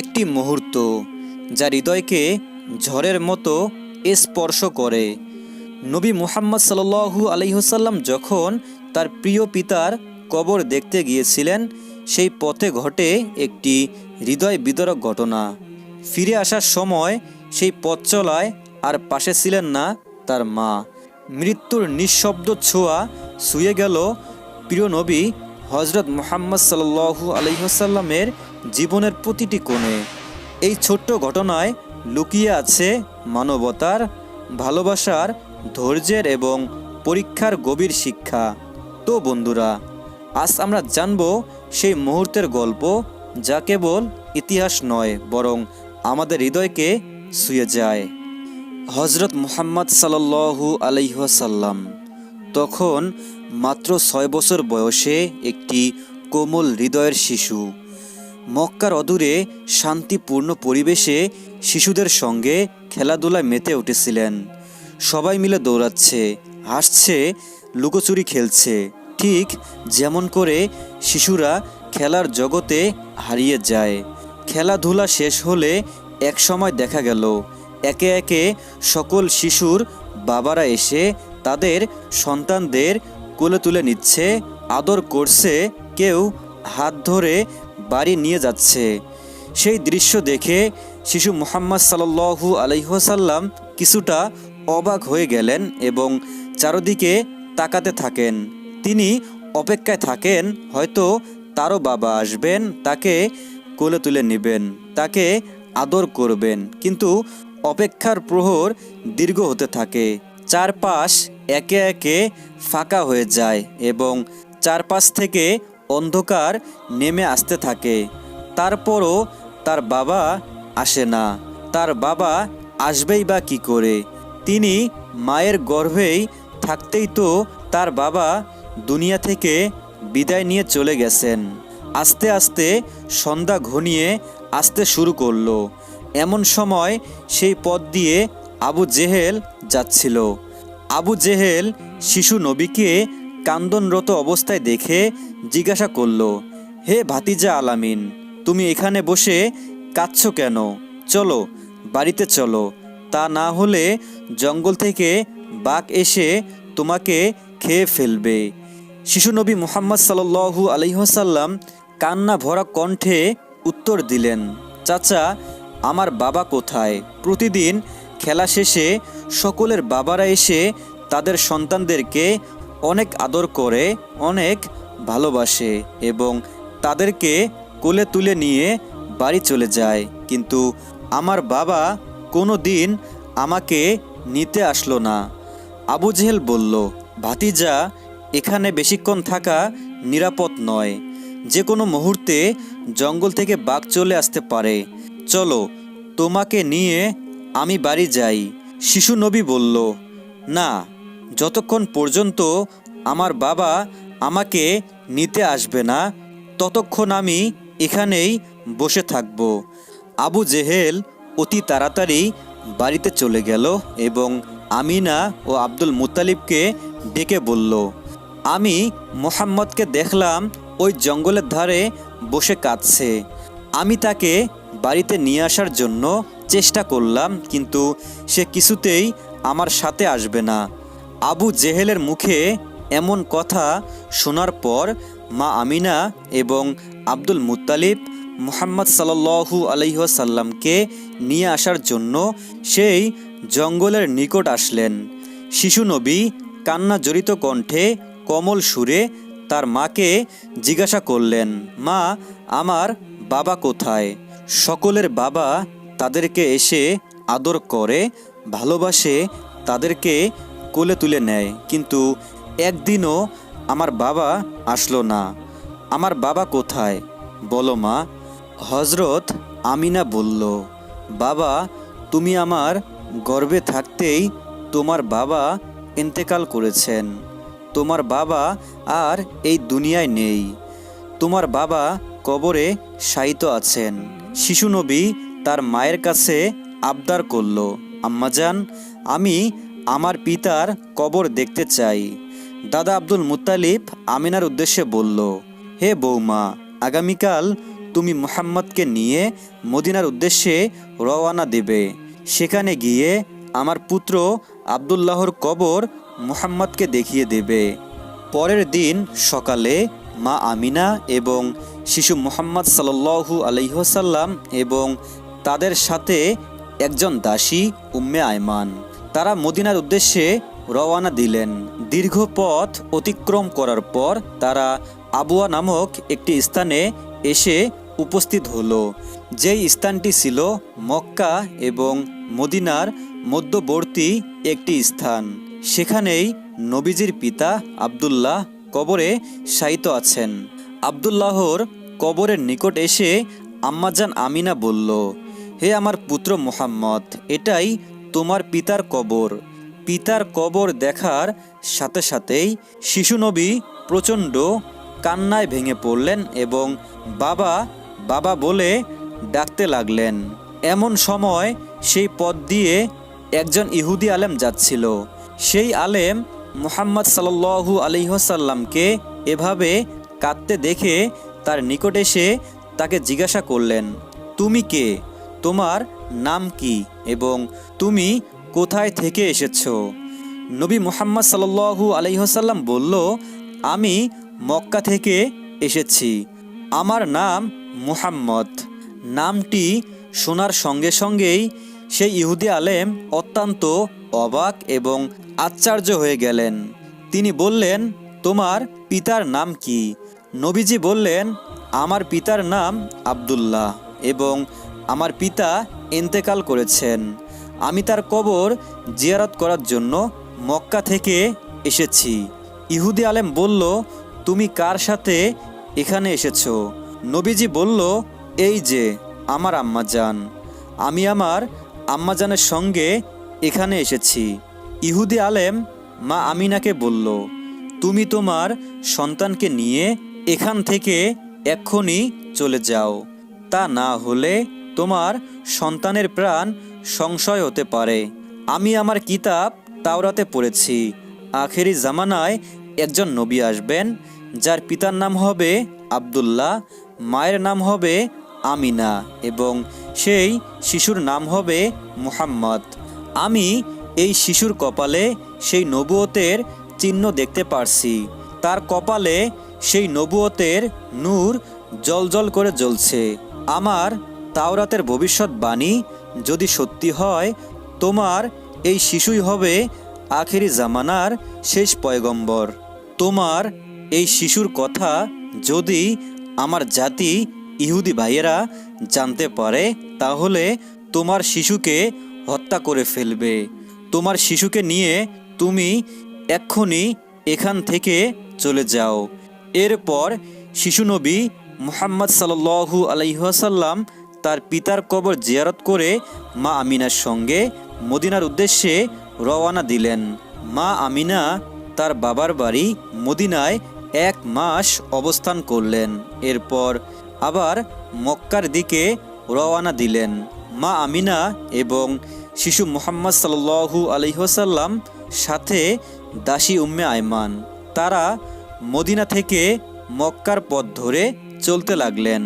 একটি মুহূর্ত যা হৃদয়কে ঝড়ের মতো স্পর্শ করে। নবী মুহাম্মদ সাল্লু আলহিহসাল্লাম যখন তার প্রিয় পিতার কবর দেখতে গিয়েছিলেন, সেই পথে ঘটে একটি হৃদয় বিদরক ঘটনা। ফিরে আসার সময় সেই পথ চলায় আর পাশে ছিলেন না তার মা। মৃত্যুর নিঃশব্দ ছোঁয়া শুয়ে গেল প্রিয় নবী হজরত মুহাম্মদ সাল্লু আলহিহসাল্লামের জীবনের প্রতিটি কোণে। এই ছোট্ট ঘটনায় লুকিয়ে আছে মানবতার, ভালোবাসার, ধৈর্যের এবং পরীক্ষার গভীর শিক্ষা। তো বন্ধুরা, আজ আমরা জানব সেই মুহূর্তের গল্প যা কেবল ইতিহাস নয়, বরং আমাদের হৃদয়কে ছুঁয়ে যায়। হজরত মুহাম্মদ সাল্লু আলহাসাল্লাম তখন মাত্র ছয় বছর বয়সে একটি কোমল হৃদয়ের শিশু। মক্কার অদূরে শান্তিপূর্ণ পরিবেশে শিশুদের সঙ্গে খেলাধুলায় মেতে উঠেছিলেন। সবাই মিলে দৌড়াচ্ছে, হাসছে, লুকোচুরি খেলছে। ঠিক যেমন করে শিশুরা খেলার জগতে হারিয়ে যায়। খেলাধুলা শেষ হলে এক সময় দেখা গেল, একে একে সকল শিশুর বাবারা এসে তাদের সন্তানদের কোলে তুলে নিচ্ছে, আদর করছে, কেউ হাত ধরে বাড়ি নিয়ে যাচ্ছে। সেই দৃশ্য দেখে শিশু মোহাম্মদ সাল্লু আলহ্লাম কিছুটা অবাক হয়ে গেলেন এবং চারদিকে তাকাতে থাকেন। তিনি অপেক্ষায় থাকেন, হয়তো তারও বাবা আসবেন, তাকে কোলে তুলে নেবেন, তাকে আদর করবেন। কিন্তু অপেক্ষার প্রহর দীর্ঘ হতে থাকে। চারপাশ একে একে ফাঁকা হয়ে যায় এবং চারপাশ থেকে অন্ধকার নেমে আসতে থাকে। তারপরও তার বাবা আসে না। তার বাবা আসবেই বা কি করে? তিনি মায়ের গর্ভেই থাকতেই তো তার বাবা দুনিয়া থেকে বিদায় নিয়ে চলে গেছেন। আস্তে আস্তে সন্ধ্যা ঘনিয়ে আসতে শুরু করল। এমন সময় সেই পথ দিয়ে আবু জেহেল যাচ্ছিল। আবু জেহেল শিশু নবীকে কান্দনরত অবস্থায় দেখে জিজ্ঞাসা করল, হে ভাতিজা আলামিন, তুমি এখানে বসে কাঁদছ কেন? চলো, বাড়িতে চলো। তা না হলে জঙ্গল থেকে বাঘ এসে তোমাকে খেয়ে ফেলবে। শিশু নবী মুহাম্মদ সাল্লু আলহিহসাল্লাম কান্না ভরা কণ্ঠে উত্তর দিলেন, চাচা, আমার বাবা কোথায়? প্রতিদিন খেলা শেষে সকলের বাবারা এসে তাদের সন্তানদেরকে অনেক আদর করে, অনেক ভালোবাসে এবং তাদেরকে কোলে তুলে নিয়ে বাড়ি চলে যায়। কিন্তু আমার বাবা কোনো দিন আমাকে নিতে আসলো না। আবু জেহেল বলল, ভাতিজা, এখানে বেশিক্ষণ থাকা নিরাপদ নয়। যে কোনো মুহূর্তে জঙ্গল থেকে বাঘ চলে আসতে পারে। চলো, তোমাকে নিয়ে আমি বাড়ি যাই। শিশু নবী বলল, না যতক্ষণ পর্যন্ত আমার বাবা আমাকে নিতে আসবে না, ততক্ষণ আমি এখানেই বসে থাকব। আবু জেহেল অতি তাড়াতাড়ি বাড়িতে চলে গেল এবং আমিনা ও আব্দুল মুতালিবকে ডেকে বলল, আমি মোহাম্মদকে দেখলাম ওই জঙ্গলের ধারে বসে কাঁদছে। আমি তাকে বাড়িতে নিয়ে আসার জন্য চেষ্টা করলাম, কিন্তু সে কিছুতেই আমার সাথে আসবে না। আবু জেহেলের মুখে এমন কথা শোনার পর মা আমিনা এবং আব্দুল মুতালিব মুহাম্মদ সাল্লু আলহ্লামকে নিয়ে আসার জন্য সেই জঙ্গলের নিকট আসলেন। শিশু নবী কান্না জড়িত কণ্ঠে কমল সুরে তার মাকে জিজ্ঞাসা করলেন, মা, আমার বাবা কোথায়? সকলের বাবা তাদেরকে এসে আদর করে, ভালোবাসে, তাদেরকে কোলে তুলে নেয়, কিন্তু একদিনও আমার বাবা আসলো না। আমার বাবা কোথায়? বলো মা। হজরত আমিনা বলল, বাবা, তুমি আমার গর্বে থাকতেই তোমার বাবা ইন্তেকাল করেছেন। তোমার বাবা আর এই দুনিয়ায় নেই। তোমার বাবা কবরে শায়িত আছেন। শিশু নবী তার মায়ের কাছে আবদার করল আম্মাজান আমি আমার পিতার কবর দেখতে চাই। দাদা আব্দুল মুতালিব আমিনার উদ্দেশ্যে বলল, হে বৌমা, আগামীকাল তুমি মুহাম্মদকে নিয়ে মদিনার উদ্দেশ্যে রওয়ানা দেবে। সেখানে গিয়ে আমার পুত্র আবদুল্লাহর কবর মুহাম্মদকে দেখিয়ে দেবে। পরের দিন সকালে মা আমিনা এবং শিশু মোহাম্মদ সাল্লু আলহ্লাম এবং তাদের সাথে একজন দাসী উম্মে আয়মান। তারা মদিনার উদ্দেশ্যে রওয়ানা দিলেন। দীর্ঘ পথ অতিক্রম করার পর তারা আবুয়া নামক একটি স্থানে এসে উপস্থিত হলো। যেই স্থানটি ছিল মক্কা এবং মদিনার মধ্যবর্তী একটি স্থান। সেখানেই নবীজির পিতা আবদুল্লাহ কবরে শায়িত আছেন। আবদুল্লাহর কবরের নিকট এসে আম্মাজান আমিনা বলল, হে আমার পুত্র মুহাম্মদ, এটাই তোমার পিতার কবর। পিতার কবর দেখার সাথে সাথেই শিশু নবী প্রচণ্ড কান্নায় ভেঙে পড়লেন এবং বাবা বাবা বলে ডাকতে লাগলেন। এমন সময় সেই পথ দিয়ে একজন ইহুদি আলেম যাচ্ছিল। সেই আলেম মুহাম্মদ সাল্লু আলিহসাল্লামকে এভাবে কাঁদতে দেখে তার নিকট এসে তাকে জিজ্ঞাসা করলেন, তুমি কে? তোমার নাম কি এবং তুমি কোথায় থেকে এসেছ? নবী মুহাম্মদ সাল্লু আলহিহসাল্লাম বলল, আমি মক্কা থেকে এসেছি। আমার নাম মুহাম্মদ। নামটি শোনার সঙ্গে সঙ্গেই সেই ইহুদি আলেম অত্যন্ত অবাক এবং আশ্চর্য হয়ে গেলেন। তিনি বললেন, তোমার পিতার নাম কি? নবীজি বললেন, আমার পিতার নাম আবদুল্লাহ এবং আমার পিতা ইন্তেকাল করেছেন। আমি তার কবর জিয়ারত করার জন্য মক্কা থেকে এসেছি। ইহুদি আলেম বলল, তুমি কার সাথে এখানে এসেছ? নবীজি বলল, এই যে, আমার আম্মাজান। আমি আমার আম্মাজানের সঙ্গে এখানে এসেছি। ইহুদি আলেম মা আমিনাকে বলল, তুমি তোমার সন্তানকে নিয়ে এখান থেকে এক্ষুনি চলে যাও। তা না হলে তোমার সন্তানের প্রাণ সংশয় হতে পারে। আমি আমার কিতাব তাওরাতে পড়েছি। আখেরি জামানায় একজন নবী আসবেন, যার পিতার নাম হবে আবদুল্লাহ, মায়ের নাম হবে আমিনা এবং সেই শিশুর নাম হবে মুহাম্মদ। আমি এই শিশুর কপালে সেই নবুয়তের চিহ্ন দেখতে পারছি। তার কপালে সেই নবুয়তের নূর জলজল করে জ্বলছে। আমার তাওরাতের ভবিষ্যৎবাণী যদি সত্যি হয়, তোমার এই শিশুই হবে আখেরি জামানার শেষ পয়গম্বর। তোমার এই শিশুর কথা যদি আমার জাতি ইহুদি ভাইয়েরা জানতে পারে, তাহলে তোমার শিশুকে হত্যা করে ফেলবে। তোমার শিশুকে নিয়ে তুমি এক্ষুনি এখান থেকে চলে যাও। এরপর শিশু নবী মুহাম্মদ সাল্লু আলহাসাল্লাম তার পিতার কবর জিয়ারত করে মা আমিনার সঙ্গে মদিনার উদ্দেশ্যে রওয়ানা দিলেন। মা আমিনা তার বাবার বাড়ি মদিনায় এক মাস অবস্থান করলেন। এরপর আবার মক্কার দিকে রওয়ানা দিলেন। মা আমিনা এবং শিশু মোহাম্মদ সাল্লু আলহিহসাল্লাম সাথে দাসী উম্মে আয়মান, তারা মদিনা থেকে মক্কার পথ ধরে চলতে লাগলেন।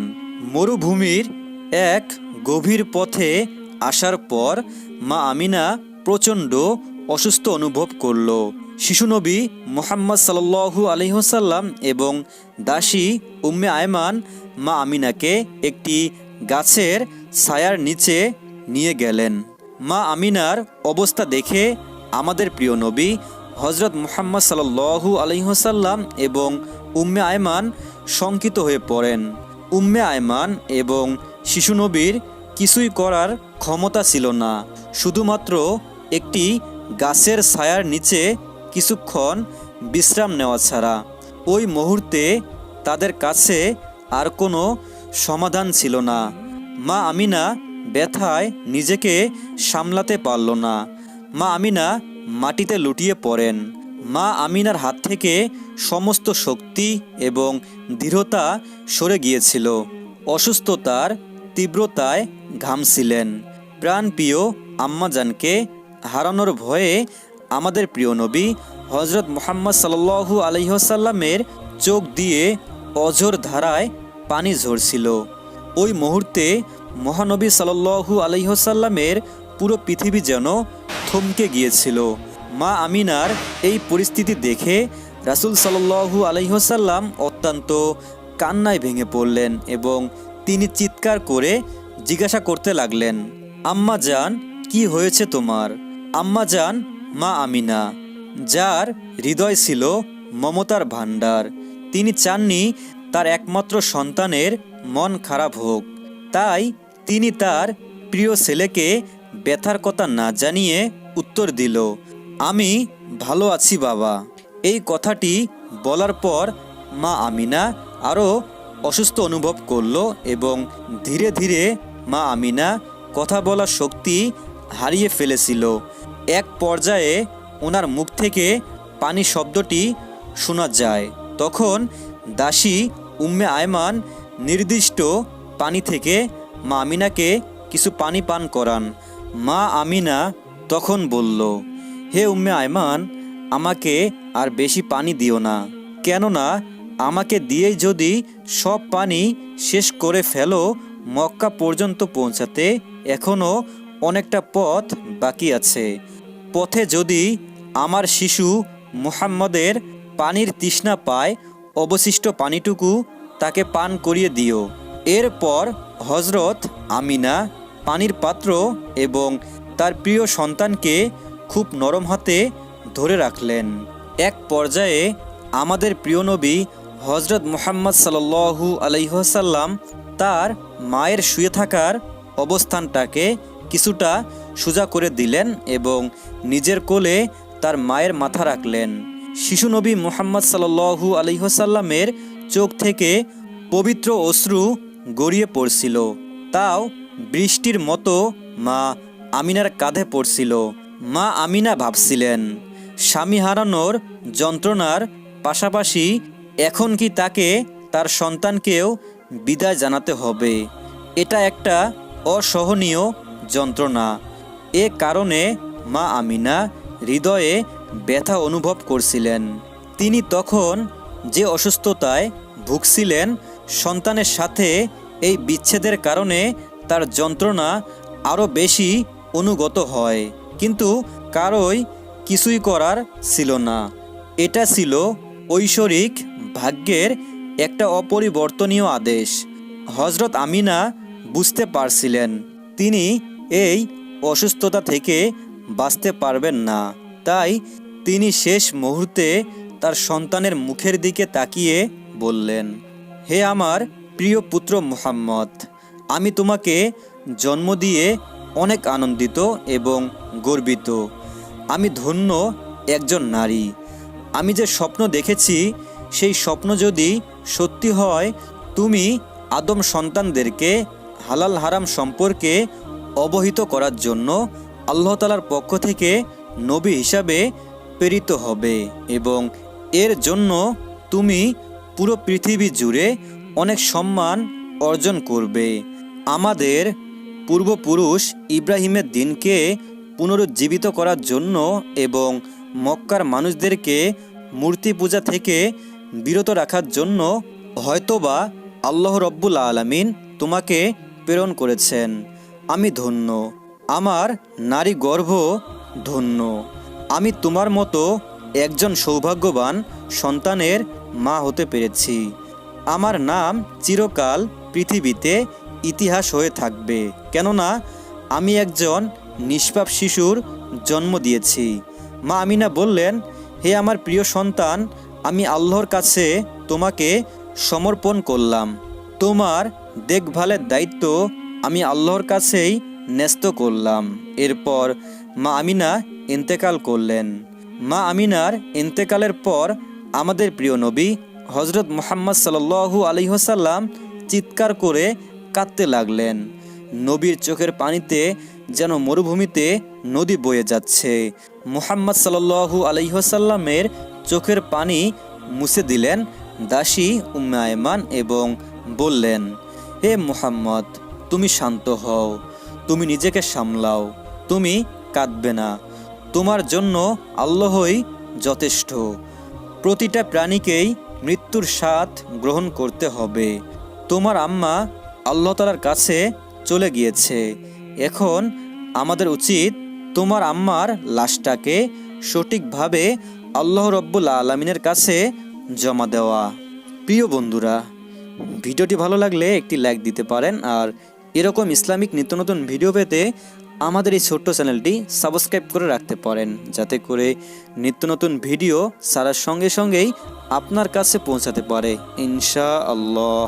মরুভূমির এক গভীর পথে আসার পর মা আমিনা প্রচণ্ড অসুস্থ অনুভব করল। শিশুনবী মোহাম্মদ সাল্লু আলহিহসাল্লাম এবং দাসী উম্মে আয়মান মা আমিনাকে একটি গাছের ছায়ার নিচে নিয়ে গেলেন। মা আমিনার অবস্থা দেখে আমাদের প্রিয় নবী হজরত মুহাম্মদ সাল্লু আলহিহসাল্লাম এবং উম্মে আয়মান শঙ্কিত হয়ে পড়েন। উম্মে আয়মান এবং শিশু নবীর কিছুই করার ক্ষমতা ছিল না। শুধুমাত্র একটি গাছের ছায়ার নিচে কিছুক্ষণ বিশ্রাম নেওয়া ছাড়া। ওই মুহূর্তে তাদের কাছে আর কোনো সমাধান ছিল না। মা আমিনা ব্যথায় নিজেকে সামলাতে পারল না। মা আমিনা মাটিতে লুটিয়ে পড়েন। মা আমিনার হাত থেকে সমস্ত শক্তি এবং দৃঢ়তা সরে গিয়েছিল। অসুস্থতার তীব্রতায় ঘামছিলেন। প্রাণপ্রিয় আম্মাজানকে হারানোর ভয়ে আমাদের প্রিয় নবী হজরত মোহাম্মদ সাল্লু আলহিহসাল্লামের চোখ দিয়ে অঝোর ধারায় পানি ঝরছিল। ওই মুহূর্তে মহানবী সাল্লু আলহিহসাল্লামের পুরো পৃথিবী যেন থমকে গিয়েছিল। মা আমিনার এই পরিস্থিতি দেখে রাসুল সাল্লু আলহিহসাল্লাম অত্যন্ত কান্নায় ভেঙে পড়লেন এবং তিনি চিৎকার করে জিজ্ঞাসা করতে লাগলেন, আম্মা যান কি হয়েছে তোমার? আম্মা যান মা আমিনা, যার হৃদয় ছিল মমতার ভাণ্ডার। তিনি চাননি তার একমাত্র সন্তানের মন খারাপ হোক। তাই তিনি তার প্রিয় ছেলেকে ব্যথার কথা না জানিয়ে উত্তর দিল, আমি ভালো আছি বাবা। এই কথাটি বলার পর মা আমিনা আরও অসুস্থ অনুভব করল এবং ধীরে ধীরে মা আমিনা কথা বলার শক্তি হারিয়ে ফেলেছিল। এক পর্যায়ে ওনার মুখ থেকে পানি শব্দটি শোনা যায়। তখন দাসী উম্মে আয়মান নির্দিষ্ট পানি থেকে মা আমিনাকে কিছু পানি পান করান। মা আমিনা তখন বলল, হে উম্মে আয়মান, আমাকে আর বেশি পানি দিও না। কেননা আমাকে দিয়েই যদি সব পানি শেষ করে ফেলো, মক্কা পর্যন্ত পৌঁছাতে এখনও অনেকটা পথ বাকি আছে। পথে যদি আমার শিশু মুহাম্মদের পানির তৃষ্ণা পায়, অবশিষ্ট পানিটুকু তাকে পান করিয়ে দিও। এরপর হজরত আমিনা পানির পাত্র এবং তার প্রিয় সন্তানকে খুব নরম হাতে ধরে রাখলেন। এক পর্যায়ে আমাদের প্রিয় নবী হজরত মুহাম্মদ সাল্লু আলহ্লাম তার মায়ের শুয়ে থাকার অবস্থানটাকে কিছুটা সোজা করে দিলেন এবং নিজের কোলে তার মায়ের মাথা রাখলেন। শিশু নবী মুহাম্মদ সাল্লু আলহ্লামের চোখ থেকে পবিত্র অশ্রু গড়িয়ে পড়ছিল। তাও বৃষ্টির মতো মা আমিনার কাঁধে পড়ছিল। মা আমিনা ভাবছিলেন, স্বামী হারানোর যন্ত্রণার পাশাপাশি এখন কি তাকে তার সন্তানকেও বিদায় জানাতে হবে? এটা একটা অসহনীয় যন্ত্রণা। এ কারণে মা আমিনা হৃদয়ে ব্যথা অনুভব করছিলেন। তিনি তখন যে অসুস্থতায় ভুগছিলেন, সন্তানের সাথে এই বিচ্ছেদের কারণে তার যন্ত্রণা আরও বেশি অনুগত হয়। কিন্তু কারোই কিছুই করার ছিল না। এটা ছিল ঐশ্বরিক ভাগ্যের একটা অপরিবর্তনীয় আদেশ। হজরত আমিনা বুঝতে পারছিলেন, তিনি এই অসুস্থতা থেকে বাঁচতে পারবেন না। তাই তিনি শেষ মুহূর্তে তার সন্তানের মুখের দিকে তাকিয়ে বললেন, হে আমার প্রিয় পুত্র মুহাম্মদ, আমি তোমাকে জন্ম দিয়ে অনেক আনন্দিত এবং গর্বিত। আমি ধন্য একজন নারী। আমি যে স্বপ্ন দেখেছি সেই স্বপ্ন যদি সত্যি হয়, তুমি আদম সন্তানদেরকে হালাল হারাম সম্পর্কে অবহিত করার জন্য আল্লাহ তালার পক্ষ থেকে নবী হিসাবে প্রেরিত হবে এবং এর জন্য তুমি পুরো পৃথিবী জুড়ে অনেক সম্মান অর্জন করবে। আমাদের পূর্বপুরুষ ইব্রাহিমের দিনকে পুনরুজ্জীবিত করার জন্য এবং মক্কার মানুষদেরকে মূর্তি পূজা থেকে বিরত রাখার জন্য হয়তোবা আল্লাহ রব্বুল আলমিন তোমাকে প্রেরণ করেছেন। আমি ধন্য। আমার নারী গর্ভ ধন্য। আমি তোমার মতো একজন সৌভাগ্যবান সন্তানের মা হতে পেরেছি। আমার নাম চিরকাল পৃথিবীতে ইতিহাস হয়ে থাকবে। কেননা আমি একজন নিষ্পাপ শিশুর জন্ম দিয়েছি। মা আমিনা বললেন, হে আমার প্রিয় সন্তান আমি আল্লাহর কাছে তোমাকে সমর্পণ করলাম। তোমার দেখভালের দায়িত্ব আমি আল্লাহর কাছেই ন্যস্ত করলাম। এরপর মা আমিনা ইন্তেকাল করলেন। মা আমিনার ইন্তেকালের পর আমাদের প্রিয় নবী হজরত মোহাম্মদ সাল্লু আলহিহসাল্লাম চিৎকার করে কাঁদতে লাগলেন। নবীর চোখের পানিতে যেন মরুভূমিতে নদী বয়ে যাচ্ছে। মুহাম্মদ সাল্লু আলহিহসাল্লামের চোখের পানি মুছে দিলেন দাসী উম্মে আয়মান এবং বললেন, হে মুহাম্মদ, তুমি শান্ত হও, তুমি নিজেকে সামলাও, তুমি কাঁদবে না। তোমার জন্য আল্লাহই যথেষ্ট। প্রতিটা প্রাণীকেই মৃত্যুর স্বাদ গ্রহণ করতে হবে। তোমার আম্মা আল্লাহ তালার কাছে চলে গিয়েছে। এখন আমাদের উচিত তোমার আম্মার লাশটাকে সঠিকভাবে আল্লাহ রব্বুল আলমিনের কাছে জমা দেওয়া। প্রিয় বন্ধুরা, ভিডিওটি ভালো লাগলে একটি লাইক দিতে পারেন আর এরকম ইসলামিক নিত্য নতুন ভিডিও পেতে আমাদের এই ছোট্ট চ্যানেলটি সাবস্ক্রাইব করে রাখতে পারেন, যাতে করে নিত্য নতুন ভিডিও সারার সঙ্গে সঙ্গেই আপনার কাছে পৌঁছাতে পারে। ইনশা আল্লাহ